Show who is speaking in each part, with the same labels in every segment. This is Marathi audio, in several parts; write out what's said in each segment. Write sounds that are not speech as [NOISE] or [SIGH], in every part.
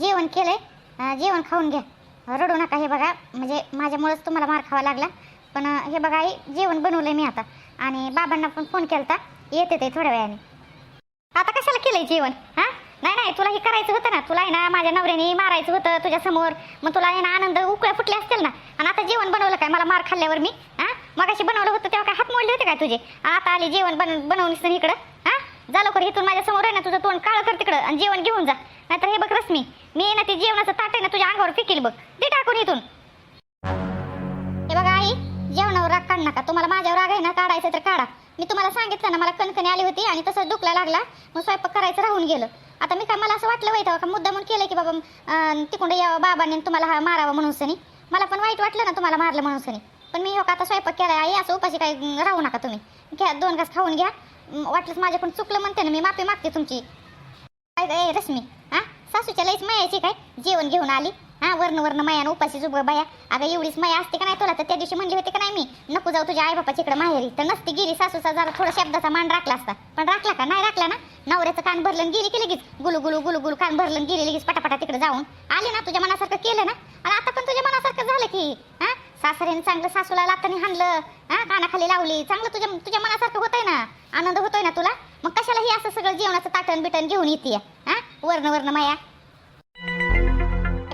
Speaker 1: जेवण केलंय. जेवण खाऊन घ्या. रडू नका हे बघा. म्हणजे माझ्यामुळेच तुम्हाला मार खावा लागला. पण हे बघा आई जेवण बनवलंय मी आता. आणि बाबांना पण फोन केलता. येते ते थोड्या वेळाने. आता कशाला केलंय जेवण? हा? नाही नाही तुला हे करायचं होतं ना. तुला आहे ना माझ्या नवऱ्याने मारायचं होतं तुझ्या समोर. मग तुला आहे ना आनंद उकळ्या फुटल्या असतील ना. आणि आता जेवण बनवलं काय? मला मार खाल्ल्यावर मी? हा? मगाशी बनवलं होतं तेव्हा काय हात मोडले होते काय तुझे? आता आले जेवण बन बनवलीस ना इकडं. जा लवकर इथून माझ्यासमोर आहे ना तुझं तोंड काळं कर तिकडं आणि जेवण घेऊन जा. नाहीतर हे बघ रश्मी मी ना ते जेवणाचं ताट आहे ना तुझ्या अंगावर फेकील बघ. ते टाकून इथून. हे बघा आई जेवणावर राग काढ नका. तुम्हाला माझ्यावर राग आहे ना काढायचं तर काढा. मी तुम्हाला सांगितलं ना मला कणकणी आली होती आणि तसंच दुखला लागला मग स्वयंपाक करायचं राहून गेलं. आता मी काय मला असं वाटलं वाईट का मुद्दा म्हणून केलं की बाबा तिकडं तिकडे यावं बाबांनी तुम्हाला हा मारावं म्हणून सनी. मला पण वाईट वाटलं ना तुम्हाला मारलं म्हणून सनी. पण मी हो का आता स्वयंपाक केला आई असं उपाशी काय राहू नका तुम्ही. घ्या दोन घास खाऊन घ्या. वाटलंच माझ्याकडून चुकलं म्हणते ना मी माफी मागते तुमची. काय ए रश्मी हा? सासूच्या लईच मायाची काय? जेवण घेऊन आली. हा वर्ण वर्ण मायानं उपाशी जुब बाया. अगं एवढीच माया असते का नाही तुला? तर त्या दिवशी म्हणली होती का नाही मी? नको जाऊ तुझ्या आई बापाच्या इकडे माहेरी. तर नसती गेली सासूचा जरा थोडा शब्दाचा मान राखला असता. पण राखला का? नाही राखला ना? नवऱ्याचं कान भरलं गेली की लगेच? गुलू गुलू गुलू गुलू कान भरलं गेली लगेच पटापटा तिकडे जाऊन. आली ना तुझ्या मनासारखं केलं ना? आणि आता पण तुझ्या मनासारखं झालं की. सासऱ्याने चांगलं सासूला लातानी हाणलं हा कानाखाली लावली. चांगलं तुझ्या तुझ्या मनासारखं होतंय ना? आनंद होतोय ना तुला? मग कशाला हे असं सगळं जेवणाचं ताटण बिटण घेऊन येते हा? वर्ण वर्ण माया.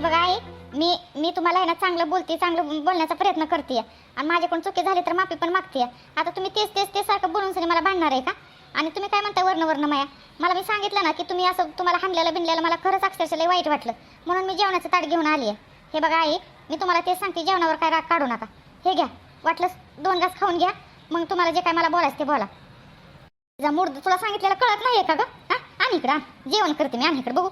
Speaker 1: बघा आई मी मी तुम्हाला आहे ना चांगलं बोलते चांगलं बोलण्याचा प्रयत्न करते. आणि माझ्याकडून चुकी झाली तर माफी पण मागते. आता तुम्ही तेच तेच तेच सारखं बोलून सनी मला भांडणार आहे का? आणि तुम्ही काय म्हणता वर्ण वर्ण माया? मला मी सांगितलं ना की तुम्ही असं तुम्हाला हाणलेलं बिनलेलं मला खरंच अक्षरशः वाईट वाटलं. म्हणून मी जेवणाचं ताट घेऊन आली आहे हे बघा आई मी तुम्हाला तेच सांगते जेवणावर काय राग काढू नका. हे घ्या वाटलंच दोन घास खाऊन घ्या मग तुम्हाला जे काय मला बोलायचं ते बोला. तिचा मूड तुला सांगितलेलं कळत नाहीये का ग? हा? आणि इकडं आण. जेवण करते मी आणि इकडं बघू.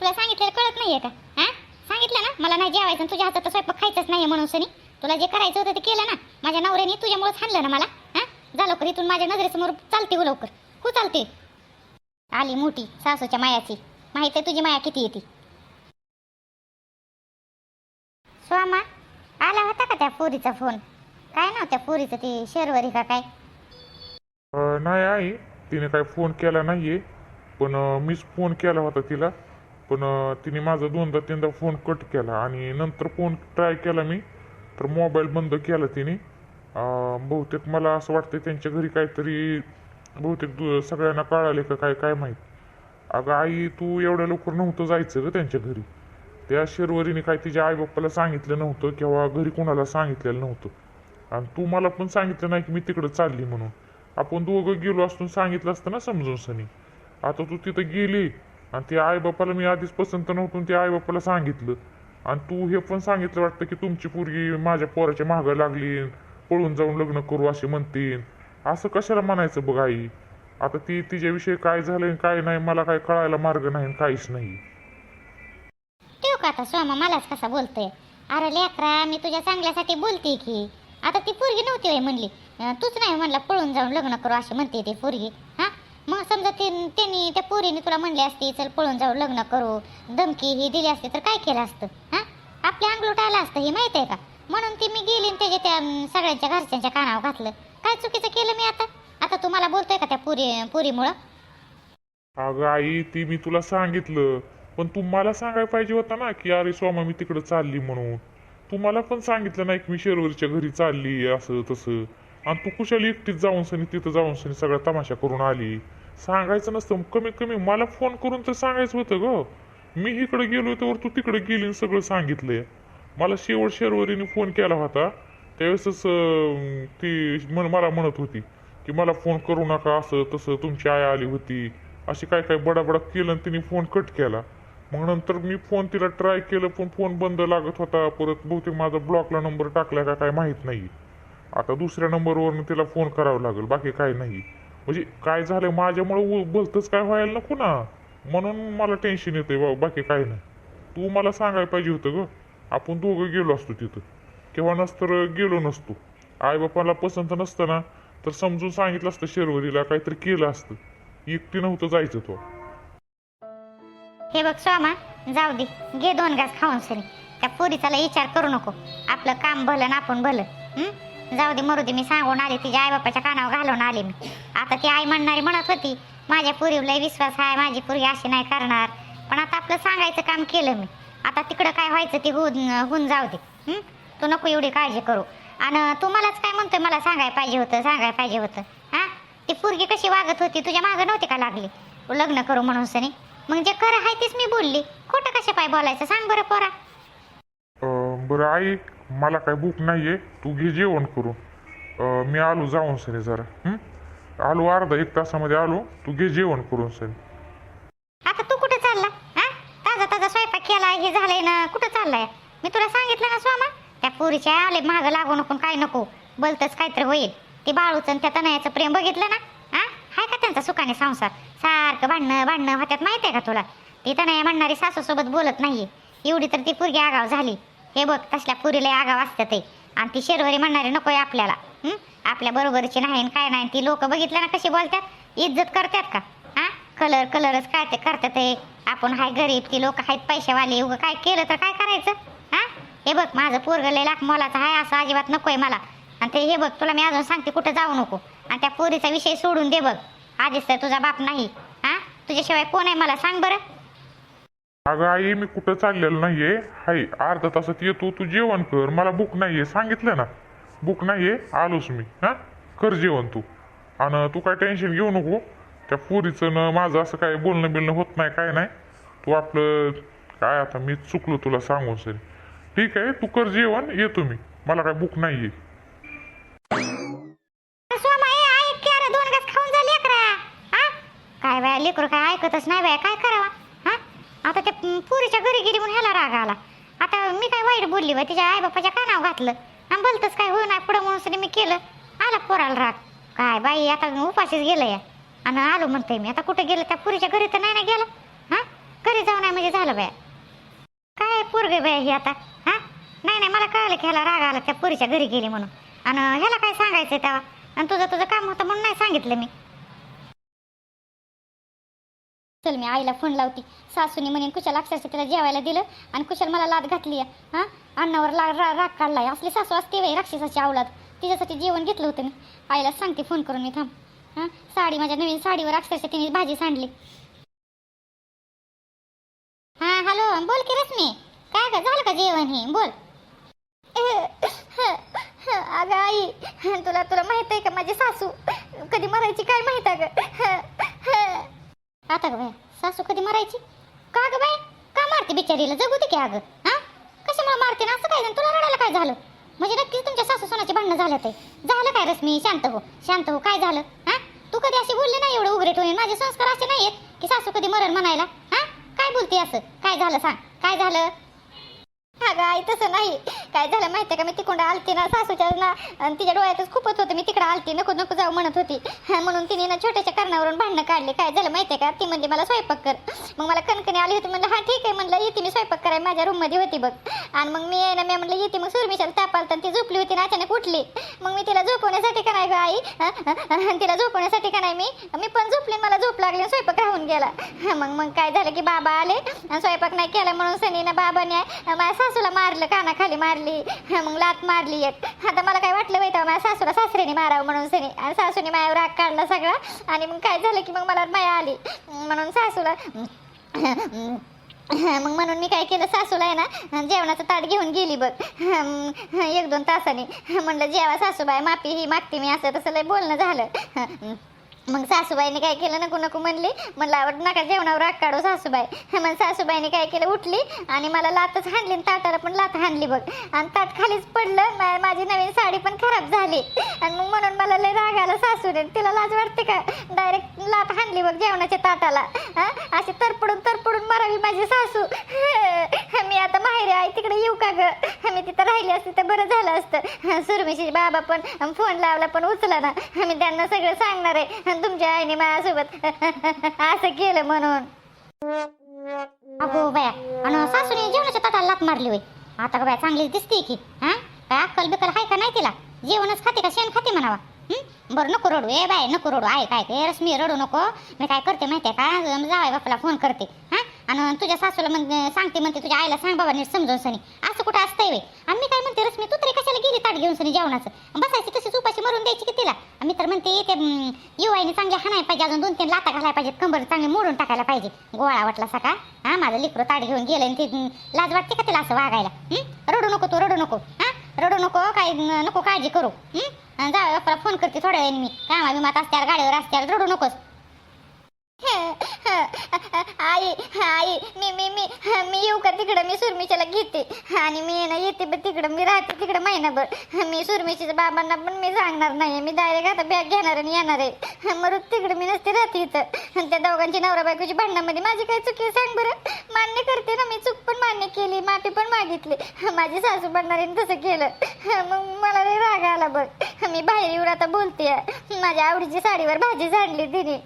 Speaker 1: तुला सांगितलेलं कळत नाहीये का? हा? सांगितलं ना? मला नाही जेवायचं तुझ्या हातात स्वयंपाक खायचंच नाहीये म्हणून सनी. तुला जे करायचं होतं ते केलं ना? माझ्या नवऱ्याने तुझ्यामुळेच हाणलं ना मला? हा? जा लवकर इथून माझ्या नजरेसमोर चालते हो लवकर. हो चालते. आली मोठी सासूच्या मायाची. माहिती आहे तुझी माया किती येते? स्वामा आला होता का त्या पोरीचा फोन? काय नाव त्या पोरीचं ते शेरवरी का काय?
Speaker 2: नाही आई तिने काय फोन केला नाहीये. पण मीच फोन केला होता तिला. पण तिने माझा दोनदा तीनदा फोन कट केला आणि नंतर फोन ट्राय केला मी. तर मोबाईल बंद केला तिने. बहुतेक मला असं वाटतं त्यांच्या घरी काहीतरी बहुतेक दु- सगळ्यांना कळाले का काय काय माहीत. अगं आई तू एवढ्या लवकर नव्हतं जायचं ग त्यांच्या घरी. त्या शेरवरीने काय तिच्या आईबाप्पाला सांगितलं नव्हतं किंवा घरी कोणाला सांगितलेलं नव्हतं. आणि तू मला पण सांगितलं नाही की मी तिकडं चालली म्हणून. आपण दोघं गेलो असतो सांगितलं असतं ना समजून सनी. आता तू तिथं गेली आणि ते आईबापाला मी आधीच पसंत नव्हतं आणि ते आईबापाला सांगितलं. आणि तू हे पण सांगितलं वाटतं की तुमची पोरगी माझ्या पोराच्या मागं लागली पळून जाऊन लग्न करू असे म्हणतील असं कशाला म्हणायचं बघ आई? आता ती तिच्याविषयी काय झालंय काय नाही मला काय कळायला मार्ग नाही काहीच नाही.
Speaker 1: ठेव का आता सोमा मलाच कसा बोलतोय? अरे लेकरा मी तुझ्या चांगल्यासाठी बोलते की. आता ती पोरगी नव्हती होय म्हणली. अं, तूच नाही म्हणला पळून जाऊन लग्न करू अशी म्हणते ती पोरगी. हा? मग समजा ते त्यांनी त्या पोरीने तुला म्हणली असती चल पळून जाऊन लग्न करू. धमकी ही दिली असती तर काय केलं असतं? हा? आपल्या अंगलोट आलं असतं हे माहीत आहे का? म्हणून ती मी गेली आणि त्याच्या त्या अं, सगळ्यांच्या घरच्यांच्या कानावर घातलं. काय चुकीचं केलं मी आता? आता तुम्हाला बोलतोय का त्या पुरी पुरीमुळं?
Speaker 2: अगं आई ती मी तुला सांगितलं. पण तू मला सांगायला पाहिजे होता ना की अरे स्वामा मी तिकडं चालली म्हणून. तू मला पण सांगितलं नाही की मी शेरवरीच्या घरी चालली असं तसं. आणि तू कुशाली एकटीच जाऊन सनी तिथं जाऊन सनी सगळा तमाशा करून आली. सांगायचं नसतं. कमीत कमी मला फोन करून तर सांगायचं होतं ग. मी इकडे गेलो तर तू तिकडे गेली आणि सगळं सांगितलंय. मला शेवट शेरवरीने फोन केला होता. त्यावेळेसच ती म्हण मला म्हणत होती की मला फोन करू नका असं तसं तुमची आई आली होती. अशी काय काय बडाबडा केलं आणि तिने फोन कट केला. मग नंतर मी फोन तिला ट्राय केलं पण फोन बंद लागत होता. परत बहुतेक माझा ब्लॉकला नंबर टाकला का काय माहीत नाही. आता दुसऱ्या नंबरवरून तिला फोन करावा लागेल बाकी काय नाही. म्हणजे काय झालं माझ्यामुळे भलतंच काय व्हायला नको ना. म्हणून मला टेन्शन येतंय बा बाकी काय नाही. तू मला सांगायला पाहिजे होतं ग. आपण दोघं गेलो असतो तिथं. किंवा नसतर गेलो नसतो. आईबापाला पसंत नसतं ना तर समजून सांगितलं असतं शेरवरीला काहीतरी केलं असतं. एकटी नव्हतं जायचं तो.
Speaker 1: हे बघ स्वामा जाऊ दे. घे दोन घास खाऊन सरी. त्या पोरीचा विचार करू नको. आपलं काम भलं ना आपण भलं. हं? जाऊ दे मरू दे मी सांगून आले तिच्या आईबापाच्या कानावर घालून आले मी. आता ती आई म्हणणारी म्हणत होती माझ्या पुरीवर विश्वास आहे माझी पुरी अशी नाही करणार. पण आता आपलं सांगायचं काम केलं मी. आता तिकडं काय व्हायचं ते होऊन होऊन जाऊ दे. हं? तू नको एवढी काळजी करू. आणि तू मलाच काय म्हणतोय? मला सांगायला पाहिजे होतं सांगायला पाहिजे होतं. हां? ती पोरगी कशी वागत होती? तुझ्या मागं नव्हती का लागली? लग्न करू म्हणून सनी. मग जे खरं आहे तेच मी बोलली. खोटं कशा पाय बोलायचं? सांग बरं पोरा.
Speaker 2: अं, बरं आई मला काय भूक नाहीये. तू घे जेवण करून. मी आलो जाऊन सनी जरा. हं? आलो अर्धा एक तासामध्ये आलो. तू घे जेवण करून सनी.
Speaker 1: आता तू कुठं चालला? हा? ताजा ताजा स्वयंपाक केला हे झालंय ना कुठं चाललाय? मी तुला सांगितलं ना स्वामा. त्या पुरीच्या आले मागं लागू नको काय नको. बलतच काहीतरी होईल. ते बाळूचं आणि त्या तनयाचं प्रेम बघितलं ना? हा? हाय का त्यांचा सुखाने संसार? सारखं भांडणं भांडणं होत्यात माहिती आहे का तुला? ती तनया म्हणणारी सासूसोबत बोलत नाहीये. एवढी तर ती पुरगी आगाव झाली. हे बघ तसल्या पुरीला आगाव असतात ते. आणि ती शेरवरी म्हणणारी नकोय आपल्याला. आपल्या बरोबरीची नाही आणि काय नाही. ती लोक बघितलं ना कशी बोलतात इज्जत करतात का? हा? कलर कलरच काय ते करतात आपण हाय गरीब ती लोक आहेत पैशावाले. उगं काय केलं तर काय करायचं? हे बघ माझं पोरग लय लाख मोलाचं आहे असं अजिबात नकोय मला. आणि ते हे बघ तुला मी अजून सांगते कुठं जाऊ नको. आणि त्या पोरीचा विषय सोडून दे बघ. आधीच तर तुझा बाप नाही. हा? तुझ्याशिवाय कोण आहे मला सांग बरं.
Speaker 2: अगं आई मी कुठं चाललेलो नाहीये. हाय अर्धा तासात येतो तू जेवण कर. मला भूक नाहीये. सांगितलं ना? भूक नाहीये. आलोच मी. हा? कर जेवण तू. आणि तू काय टेन्शन घेऊ नको. त्या पुरीचं न माझं असं काय बोलणं बिलणं होत नाही काय नाही. तू आपलं काय आता मी चुकलो तुला सांगू सर. ठीक आहे तू कर जेवण येतो मी मला काय भूक नाहीये.
Speaker 1: ऐक की अरे दोन खाऊन झाली हा काय बाय लेकरू काय ऐकतच नाही बाय काय करावा? हा? आता त्या पुरीच्या घरी गेली म्हणून ह्याला राग आला. आता मी काय वाईट बोलली बा तिच्या आईबापाच्या कानावर घातलं? आणि बोलतच काय होऊ नाही पुढं म्हणून मी केलं. आला पोराला राग. काय बाई आता उपाशीच गेलं या. आणि आलो म्हणते मी. आता कुठं गेलं? त्या पुरीच्या घरी तर नाही ना गेलं? हा? घरी जाऊ नाही म्हणजे झालं बाय. पोरग बाय ही आता हा? नाही नाही मला कळलं की ह्याला राग आला त्या पुरीच्या घरी गेली म्हणून. आणि ह्याला काय सांगायचं तेव्हा? आणि तुझं तुझं काम होतं म्हणून नाही सांगितलं मी. चल मी आईला फोन लावते. सासूनी म्हणे कुशाल अक्षरशः तिला जेवायला दिलं आणि कुशल मला लाद घातली आहे हां? अन्नावर ला रा राग काढलाय. असली सासू असते बाई राक्षसाची आवलात तिच्यासाठी जेवण घेतलं होतं मी. आईला सांगते फोन करून मी थांब. हां? साडी माझ्या नवीन साडीवर अक्षरशः तिने भाजी सांडली. हां हॅलो बोल की रश्मी. काय का झालं का जेवण हे? बोल. अगं आई तुला तुला माहीत आहे का माझी सासू? कधी मरायची काय माहीत आहे ग आता ग बाय सासू कधी मरायची? का ग बाय का मारते बिचारीला? जगू दे की अगं हा? कशामुळे मारते ना? असं काय तुला रडायला काय झालं? म्हणजे नक्कीच तुमच्या सासू सोनाची भांडणं झालं ते झालं काय रश्मी? शांत हो शांत हो. काय झालं? हा? तू कधी अशी बोलली नाही एवढं उघडे ठेवून? माझे संस्कार असे नाही आहेत की सासू कधी मरण म्हणायला. हा? काय बोलते असं? काय झालं सांग? काय झालं? अगं आई तसं नाही. काय झालं माहितीये का? मी तिकडं आलती ना सासूच्या ना आणि तिच्या डोळ्यातच खूपच होतं. मी तिकडे आलती नको नको जाऊ म्हणत होती. हा, म्हणून तिने ना छोट्याच्या कारणावरून भांडणं काढले. काय झालं माहितीये का? ती म्हणजे मला स्वयंपाक कर. मग मला कणकणी आली होती. म्हणलं हा ठीक आहे. म्हणलं येते मी स्वयंपाक कराय माझ्या रूममध्ये होती बघ. आणि मग मी आहे ना मी म्हणलं येते मग सुरमिशाला ताप आलता. आणि ती झोपली होती ना अचानक उठली. मग मी तिला झोपवण्यासाठी का नाही गं आई? तिला झोपवण्यासाठी का नाही मी? मी पण झोपली मला झोप लागली स्वयंपाक राहून गेला. हा, मग मग काय झालं की बाबा आले स्वयंपाक नाही केला म्हणून सनीनं बाबाने माझ्या सासूला मारलं कानाखाली मारली हा, मग लात मारली एक. आता मला काय वाटलं माहिती माझ्या सासूला सासरीने मारावं म्हणून सनी. आणि सासूने माझ्यावर राग काढला सगळा. आणि मग काय झालं की मग मला माया आली. म्हणून सासूला मग म्हणून मी काय केलं सासूला आहे ना जेवणाचं ताट घेऊन गेली बघ. एक दोन तासाने. म्हणलं जेवा सासूबाई माफी ही मागते मी असं तसं लय बोलणं झालं. मग सासूबाईने काय केलं नको नको म्हणली. म्हणलं आवड नका जेवणावर राग काढू सासूबाई. मग सासूबाईने काय केलं उठली आणि मला लातच हाणली आणि ताटाला पण लात हाणली बघ. आणि ताट खालीच पडलं माझी नवीन साडी पण खराब झाली. आणि मग म्हणून मला लय राग आला सासूने. तिला लाज वाटते का? डायरेक्ट लात हाणली बघ जेवणाच्या ताटाला. अशी तरपडून तरपडून मरावी माझी सासू. [LAUGHS] मी आता माहेरी आहे तिकडे येऊ का ग? मी तिथं राहिली असते तर बरं झालं असतं. सुरमिशी बाबा पण फोन लावला पण उचला ना. मी त्यांना सगळं सांगणार आहे. तुमच्या आईने माझ्यासोबत असं केलं म्हणून. अगो बाया आणि सासूने जेवणाच्या ताटाला लात मारली होय. आता का बाया चांगलीच दिसते की हा? काय अक्कल बिकल हाय का नाही तिला? जेवणच खाते का शेण खाते म्हणावा? बरं नको रडू ए बाय नको रडू. आहे काय ते रश्मी रडू नको. मी काय करते माहितीये का? जावाय बापाला फोन करते हा? आणि तुझ्या सासूला मग सांगते म्हणते तुझ्या आईला सांग बाबा नीट समजून सनी. असं कुठं असतंय वे आणि मी काय म्हणते रश्मी तू ताट घेऊन सनी जेवणाचं. बसायची तशीच उपाशी मरून द्यायची की तिला. मी तर म्हणते ते युवाईने चांगले हाणायला पाहिजे. अजून दोन तीन लाता घालायला पाहिजेत. कंबर चांगली मोडून टाकायला पाहिजे. गोळा वाटला सका. हा माझं लिकरू ताट घेऊन गेलं आणि ते लाज वाटते का तिला असं वागायला? रडू नको तू रडू नको. हा रडू नको काय नको काळजी करू. जा फोन करते थोड्या वेळाने मी. कामा विमात असत्यावर गाडीवर असत्यावर रडू नकोस. [LAUGHS] आई आई मी मी मी मी येऊ का तिकडं? मी सुरमी घेते आणि मी ना येते पण तिकडं. मी राहते तिकडं महिनाभर. मी सुरमिशीच्या बाबांना पण मी सांगणार नाही. मी डायरेक्ट आता बॅग घेणार आणि येणार आहे. मग तिकडं मी नसते राहते इथं. आणि त्या दोघांची नवरा बायकोची भांडणामध्ये माझी काय चुकी आहे सांग बरं. मान्य करते ना मी. चूक पण मान्य केली माफी पण मागितली. माझी सासू बनणारीने तसं केलं. मग मला रे राग आला बघ. मी बाहेर येऊन आता बोलते. माझ्या आवडीची साडीवर भाजी झाडली तिने.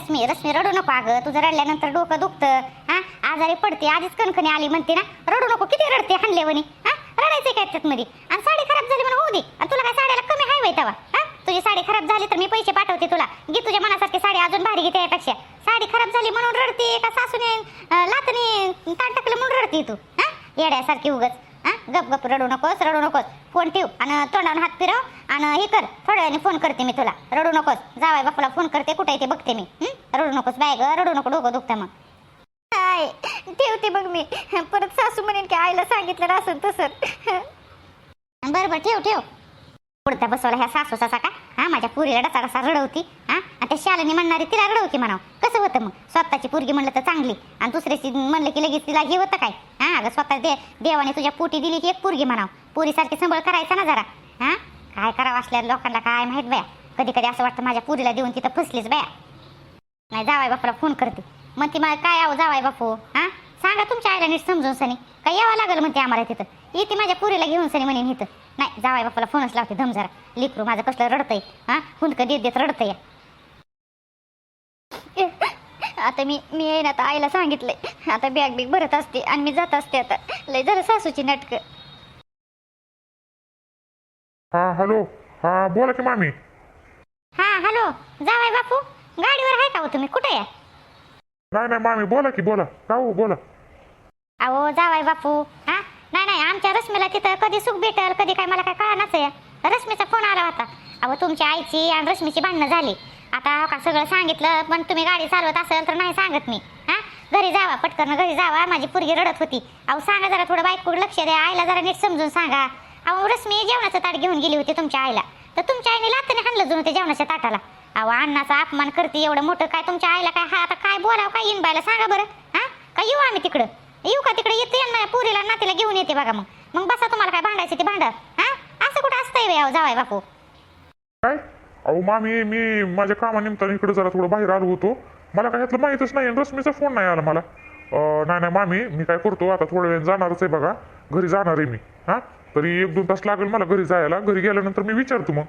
Speaker 1: रश्मी रश्मी रडू नको अगं. तुझं रडल्यानंतर डोकं दुखतं. हा? आजारी पडते आधीच कणकणी आली म्हणते ना. रडू नको किती रडते हल्लेवणी. हा? रडायचं काय त्यात मध्ये आणि साडी खराब झाली म्हणून होऊ दे. आणि तुला काय साड्याला कमी हाय वय तेव्हा हा? तुझी साडी खराब झाली तर मी पैसे पाठवते तुला. घे तुझ्या मनासारखी साडी अजून भारी घेते यापेक्षा. साडी खराब झाली म्हणून रडते का सासूने लातने ताण टाकलं म्हणून रडते तू. हा? येड्यासारखी उगच. हा? गप गप रडू नकोस रडू नकोस. फोन ठेव आणि तोंडावर हात फिरव आणि हे कर. थोड्या वेळाने फोन करते मी तुला. रडू नकोस. जावाय बापूला फोन करते कुठे ते बघते मी? रडू नकोस बाय ग रडू नको डोकं दुखतं मग. हाय ठेवते बघ मी. परत सासू म्हणेन की आईला सांगितलं असं तसं. बरं बरं ठेव ठेव. पुढत्या बसवला ह्या सासूचा का? हा माझ्या पुरीला डसाडसा रडवती हा? आणि त्या शालेने म्हणणारी तिला रडवती म्हणावं. कसं होतं मग? स्वतःची पुरगी म्हणलं तर चांगली. आणि दुसऱ्याची म्हणलं की लगेच तिला हे होतं काय? हा अगं स्वतः दे देवाने तुझ्या पोटी दिली की एक पुरगी म्हणाव. पुरीसारखी संबळ करायचा ना जरा. हा? काय करावं असल्या लोकांना काय माहीत बया. कधी कधी असं वाटतं माझ्या पुरीला देऊन तिथं फसलीच बाया. नाही जावाय बापूला फोन करते. म्हणते मला काय आहो जावाय बापू? हा? सांगा तुमच्या आईला नीट समजून सनी. काय यावं लागलं म्हणते आम्हाला तिथं? येते माझ्या पुरीला घेऊन सनी म्हणेन इथं. नाही जावाय बापूला फोनच लावते धम जरा लिकरू माझं कसलं रडतंय हा? हुंदकं देत देत रडतंय. आता मी मी येईन आता आईला सांगितलंय. आता बॅग बिग भरत असते आणि मी जात असते आता. लय जरा सासूची नाटकं.
Speaker 2: हा हॅलो. हा बोला की मामी.
Speaker 1: हा हॅलो. जावाय बापू गाडीवर आहे का हो तुम्ही? कुठे आहे?
Speaker 2: नाही नाही मामी बोला की बोला. का हो बोला.
Speaker 1: अहो जावाय बापू हा? नाही नाही आमच्या रश्मीला तिथं कधी सुख भेटल कधी काय मला काय कळणाच आहे. रश्मीचा फोन आला होता. अहो तुमच्या आईची आणि रश्मीची भांडणं झाली. आता हो का सगळं सांगितलं पण तुम्ही गाडी चालवत असेल तर नाही सांगत मी. हां? घरी जावा पटकन घरी जावा माझी पोरगी रडत होती. अहो सांगा जरा थोडं बायकोकडे लक्ष द्या आईला जरा नीट समजून सांगा. अहो रश्मी जेवणाचं ताट घेऊन गेली होती तुमच्या आईला. तर तुमच्या आईने लातने हाणलं जुनं ते जेवणाच्या ताटाला. अहो अण्णाचा अपमान करते एवढं मोठं काय तुमच्या आईला काय हा आता काय बोलावं काय येईन बायला सांगा बरं. हां? काय येऊ आम्ही तिकडं? येऊ का तिकडे? येते ना पुरीला नातीला घेऊन येते बघा मग. मग बसा तुम्हाला काय भांडायचं ते भांडा हा? असं कुठं असतंय जावाय बापू.
Speaker 2: काय? अहो मामी मी माझ्या कामानिमित्ताने इकडे जरा थोडं बाहेर आलो होतो. मला काय यातलं माहीतच नाही रश्मीचा फोन नाही आला मला. नाही नाही मामी मी काय करतो आता थोड्या वेळ जाणारच आहे बघा. घरी जाणार आहे मी हां? तरी एक दोन तास लागेल मला घरी जायला. घरी गेल्यानंतर मी विचारतो मग.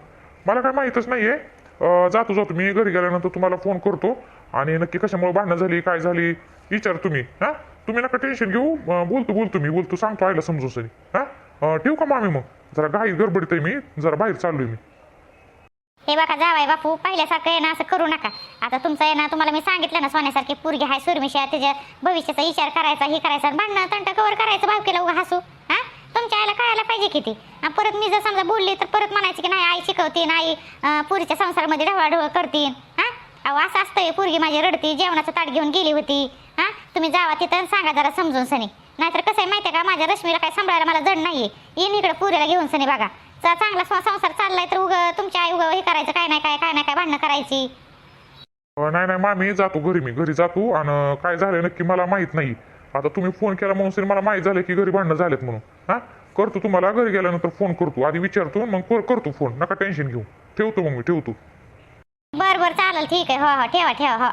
Speaker 2: मला काय माहीतच नाही आहे जातो जातो. मी घरी गेल्यानंतर तुम्हाला फोन करतो. आणि नक्की कशामुळे भांडणं झाली काय झाली विचार तुम्ही हां? तुम्ही नका टेन्शन घेऊ. बोलतो बोलतो मी बोलतो सांगतो आईला समजून सरी. हां? ठेवू का मामी मग? जरा घाई गडबडीत आहे मी जरा बाहेर चाललोय मी.
Speaker 1: हे बघा जावाय बापू पहिल्यासारखं आहे ना असं करू नका. आता तुमचं आहे ना तुम्हाला मी सांगितलं ना सोन्यासारखी पोरगी हाय सुरमिशा त्याच्या भविष्याचा विचार करायचा हे करायचा भांडणं तंट कवर करायचं भावकीला उगा हसू. हा? तुमच्या आईला कळायला पाहिजे किती? परत मी जर समजा बोलली तर परत म्हणायची की नाही आई शिकवते आई पुरीच्या संसारामध्ये ढवळाढवळ करतीन. हा? अहो असं असतंय पोरगी माझी रडती जेवणाचं ताट घेऊन गेली होती. हा? तुम्ही जावा तिथं सांगा जरा समजून सनी. नाहीतर कसं आहे माहिती आहे का? माझ्या रश्मीला काय सांभाळायला मला जड नाहीये. येईन इकडं पुरीला घेऊन सनी बघा. चा- चांगला संसार चाललाय तर उग तुमच्या आई उग हे करायचं काय नाही काय काय नाही काय भांडणं करायची?
Speaker 2: नाही नाही मामी जातो घरी मी. घरी जातो आणि काय झालं नक्की मला माहीत नाही. आता तुम्ही फोन केला म्हणून तरी मला माहीत झालं की घरी भांडणं झालेत म्हणून. हा? करतो तुम्हाला. घरी गेल्यानंतर फोन करतो. आधी विचारतो मग करतो फोन. नका टेन्शन घेऊ. ठेवतो मग मी ठेवतो.
Speaker 1: चालेल ठीक आहे हो हो ठेवा ठेवा हो